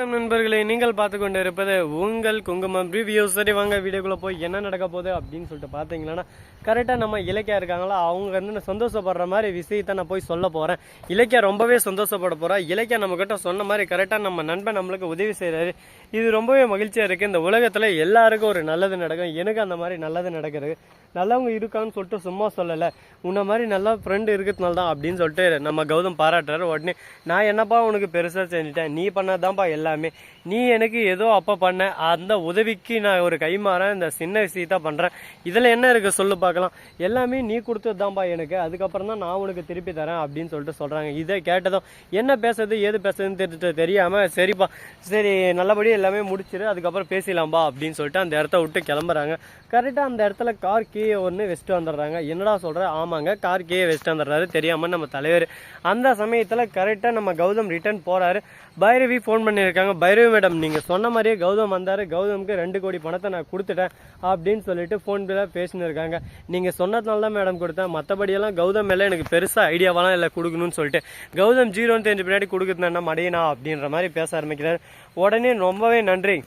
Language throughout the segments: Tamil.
வணக்கம் நண்பர்களே நீங்கள் பார்த்து கொண்டு இருப்பது உங்கள் குங்குமம் ரிவ்யூ சரி வாங்க வீடியோக்குள்ளே போய் என்ன நடக்க போகுது அப்படின்னு சொல்லிட்டு பார்த்தீங்கன்னா கரெக்டாக நம்ம இலக்கியா இருக்காங்களா அவங்க வந்து நான் சந்தோஷப்படுற மாதிரி விஷயத்தை நான் போய் சொல்ல போகிறேன் இலக்கியா ரொம்பவே சந்தோஷப்பட போகிறா இலக்கியா நம்மக்கிட்ட சொன்ன மாதிரி கரெக்டாக நம்ம நண்பன் நம்மளுக்கு உதவி செய்கிறாரு இது ரொம்பவே மகிழ்ச்சியாக இருக்குது இந்த உலகத்தில் எல்லாருக்கும் ஒரு நல்லது நடக்கும். எனக்கு அந்த மாதிரி நல்லது நடக்கிறது. நல்லவங்க இருக்கான்னு சொல்லிட்டு சும்மா சொல்லலை. உன்ன மாதிரி நல்ல ஃப்ரெண்டு இருக்கிறதுனால தான் அப்படின்னு சொல்லிட்டு நம்ம கௌதம் பாராட்டுறாரு. உடனே நான் என்னப்பா உனக்கு பெருசாக செஞ்சுட்டேன்? நீ பண்ணதான்ப்பா எல்லாமே. நீ எனக்கு ஏதோ அப்போ பண்ண அந்த உதவிக்கு நான் ஒரு கைமாறேன் இந்த சின்ன விஷயத்த பண்ணுறேன் இதில் என்ன இருக்குது சொல்லு பார்க்கலாம் எல்லாமே நீ கொடுத்தது தான்ப்பா எனக்கு. அதுக்கப்புறம் தான் நான் உனக்கு திருப்பி தரேன் அப்படின்னு சொல்லிட்டு சொல்கிறாங்க இதை கேட்டதும் என்ன பேசுறது ஏது பேசுறதுன்னு தெரிஞ்சு தெரியாமல் சரிப்பா சரி நல்லபடியாக எல்லாமே முடிச்சிரு அதுக்கப்புறம் பேசிடலாம்பா அப்படின்னு சொல்லிட்டு அந்த இடத்த விட்டு கிளம்புறாங்க. கரெக்டாக அந்த இடத்துல கார் கீழே ஒன்று வச்சுட்டு வந்துடுறாங்க. என்னடா சொல்கிற ஆமாங்க கார் கீழே வச்சுட்டு வந்துடுறாரு. தெரியாமல் நம்ம தலைவர். அந்த சமயத்தில் கரெக்டாக நம்ம கௌதம் ரிட்டர்ன் போகிறாரு பைரவி ஃபோன் பண்ணியிருக்காங்க பைரவி மேடம் நீங்கள் சொன்ன மாதிரியே கௌதம் வந்தார். கௌதமுக்கு ரெண்டு கோடி பணத்தை நான் கொடுத்துட்டேன் அப்படின்னு சொல்லிட்டு ஃபோன்பில் பேசினிருக்காங்க பேசின்னு இருக்காங்க. நீங்கள் சொன்னதுனால தான் மேடம் கொடுத்தேன். மற்றபடியெல்லாம் கௌதம் மேலே எனக்கு பெருசாக ஐடியாவெல்லாம் இல்லை கொடுக்கணும்னு சொல்லிட்டு. கௌதம் ஜீரோன்னு தெரிஞ்ச பின்னாடி கொடுக்குறதுனா மடியனா அப்படின்ற மாதிரி பேச ஆரம்பிக்கிறார். உடனே ரொம்பவே நன்றி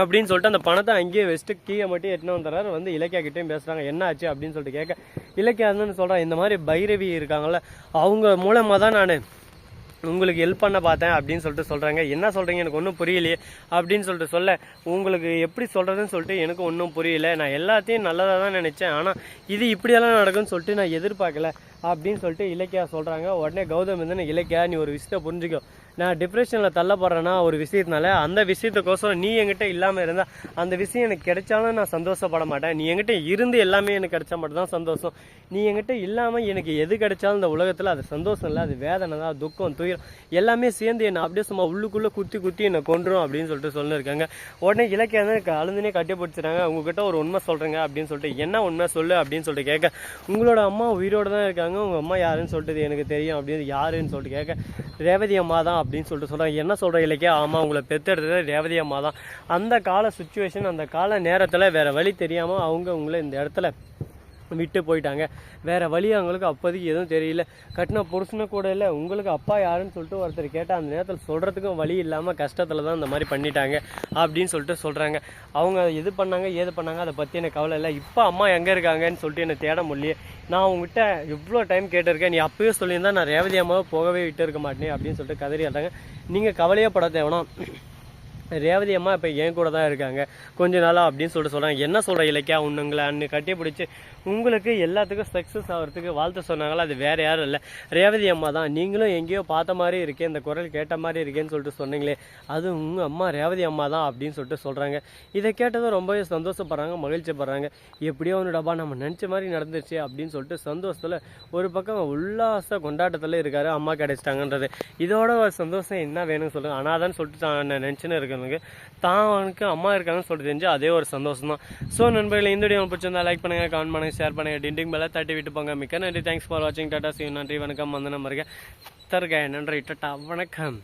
அப்படின்னு சொல்லிட்டு அந்த பணத்தை அங்கேயே வச்சுட்டு கீழே மட்டும் எட்டுன்னு வந்துடுறாரு. வந்து இலக்கியா கிட்டேயும் பேசுகிறாங்க என்ன ஆச்சு அப்படின்னு சொல்லிட்டு கேட்க இலக்கியா இருந்துன்னு சொல்கிறேன் இந்த மாதிரி பைரவி இருக்காங்கல்ல அவங்க மூலமாக தான் நான் உங்களுக்கு ஹெல்ப் பண்ண பார்த்தேன் அப்படின்னு சொல்லிட்டு சொல்கிறாங்க என்ன சொல்கிறீங்க எனக்கு ஒன்றும் புரியலையே. அப்படின்னு சொல்லிட்டு சொல்ல உங்களுக்கு எப்படி சொல்கிறதுன்னு சொல்லிட்டு எனக்கு ஒன்றும் புரியல. நான் எல்லாத்தையும் நல்லதாக தான் நினச்சேன். ஆனால் இது இப்படியெல்லாம் நடக்கும்னு சொல்லிட்டு நான் எதிர்பார்க்கல அப்படின்னு சொல்லிட்டு இலக்கியா சொல்கிறாங்க உடனே கௌதம் வந்து இலக்கியா நீ ஒரு விஷயத்தை புரிஞ்சுக்கோ. நான் டிப்ரெஷனில் தள்ளப்படுறேன்னா ஒரு விஷயத்தினால அந்த விஷயத்துக்கோசரம் நீ என்கிட்ட இல்லாமல் இருந்தால் அந்த விஷயம் எனக்கு கிடைச்சாலும் நான் சந்தோஷப்பட மாட்டேன். நீ என்கிட்ட இருந்து எல்லாமே எனக்கு கிடைச்சா மட்டும் தான் சந்தோஷம். நீ என்கிட்ட இல்லாமல் எனக்கு எது கிடைச்சாலும் இந்த உலகத்தில் அது சந்தோஷம் இல்லை அது வேதனை தான் துக்கம் துயரம் எல்லாமே சேர்ந்து என்னை அப்படியே சும்மா உள்ளுக்குள்ளே குத்தி குத்தி என்னை கொன்றும் அப்படின்னு சொல்லிட்டு சொல்லியிருக்காங்க உடனே இலக்கியம் தான் அழுதுனே கட்டி பிடிச்சிட்டாங்க. உங்ககிட்ட ஒரு உண்மை சொல்கிறேங்க அப்படின்னு சொல்லிட்டு என்ன உண்மை சொல்லு? அப்படின்னு சொல்லிட்டு கேட்க உங்களோட அம்மா உயிரோடு தான் இருக்காங்க. உங்கள் அம்மா யாருன்னு சொல்லிட்டு எனக்கு தெரியும். அப்படின்னு யாருன்னு சொல்லிட்டு கேட்க ரேவதி அம்மா தான் அப்படின்னு சொல்லிட்டு சொல்கிறாங்க என்ன சொல்கிற இலக்கியா? ஆமாம் உங்களை பெற்றெடுத்தது ரேவதி அம்மா தான் அந்த கால சுச்சுவேஷன் அந்த கால நேரத்தில் வேறு வழி தெரியாமல் அவங்க உங்களை இந்த இடத்துல விட்டு போயிட்டாங்க. வேறு வழி அவங்களுக்கு அப்போதைக்கு எதுவும் தெரியல. கட்டின புருஷனை கூட இல்லை உங்களுக்கு அப்பா யாருன்னு சொல்லிட்டு ஒருத்தர் கேட்டால் அந்த நேரத்தில் சொல்கிறதுக்கும் வழி இல்லாமல் கஷ்டத்தில் தான் இந்த மாதிரி பண்ணிட்டாங்க அப்படின்னு சொல்லிட்டு சொல்கிறாங்க அவங்க எது பண்ணாங்க ஏது பண்ணாங்க அதை பற்றி எனக்கு கவலை இல்லை. இப்போ அம்மா எங்கே இருக்காங்கன்னு சொல்லிட்டு என்னை தேட முடியல நான் உங்ககிட்ட எவ்வளோ டைம் கேட்டிருக்கேன். நீ அப்பயே சொல்லியிருந்தா நான் ரேவதி அம்மாவை போகவே விட்டு இருக்க மாட்டேன் அப்படின்னு சொல்லிட்டு கதறி ஆட்டாங்க நீங்கள் கவலையே பட தேவனா? ரேவதி அம்மா இப்போ என் கூட தான் இருக்காங்க. கொஞ்ச நாளாக அப்படின்னு சொல்லிட்டு சொல்கிறாங்க என்ன சொல்கிற இலக்கியா உன்னுங்களை அண்ணு கட்டி பிடிச்சி உங்களுக்கு எல்லாத்துக்கும் சக்ஸஸ் ஆகிறதுக்கு வாழ்த்து சொன்னாங்களா? அது வேறு யாரும் இல்லை. ரேவதி அம்மா தான். நீங்களும் எங்கேயோ பார்த்த மாதிரி இருக்கே இந்த குரல் கேட்ட மாதிரி இருக்கேன்னு சொல்லிட்டு சொன்னீங்களே அது உங்கள் அம்மா ரேவதி அம்மா தான் அப்படின்னு சொல்லிட்டு சொல்கிறாங்க இதை கேட்டதும் ரொம்பவே சந்தோஷப்படுறாங்க மகிழ்ச்சிப்படுறாங்க. எப்படியோ ஒன்று டப்பா நம்ம நினச்ச மாதிரி நடந்துச்சு அப்படின்னு சொல்லிட்டு சந்தோஷத்தில் ஒரு பக்கம் உல்லாச கொண்டாட்டத்தில் இருக்காரு அம்மா கிடைச்சிட்டாங்கன்றது. இதோட ஒரு சந்தோஷம் என்ன வேணும்னு சொல்லுங்கள் ஆனால் தான் சொல்லிட்டு நான் நினச்சின்னு நமக்கு தான் அவனுக்கு அம்மா இருக்காங்கன்னு சொல்லிட்டு தெரிஞ்சு அதே ஒரு சந்தோஷம் தான் ஸோ நண்பர்களே இந்த வீடியோ பிடிச்சிருந்தா லைக் பண்ணுங்க கமெண்ட் பண்ணுங்கள் ஷேர் பண்ணுங்க டிண்டிங் மேலே தட்டி விட்டு போங்க. மிக்க நன்றி. தேங்க்ஸ் ஃபார் வாட்சிங் டாட்டா சி நன்றி வணக்கம். வந்தனம் இருக்கேன் தருக நன்றி. டாட்டா வணக்கம்.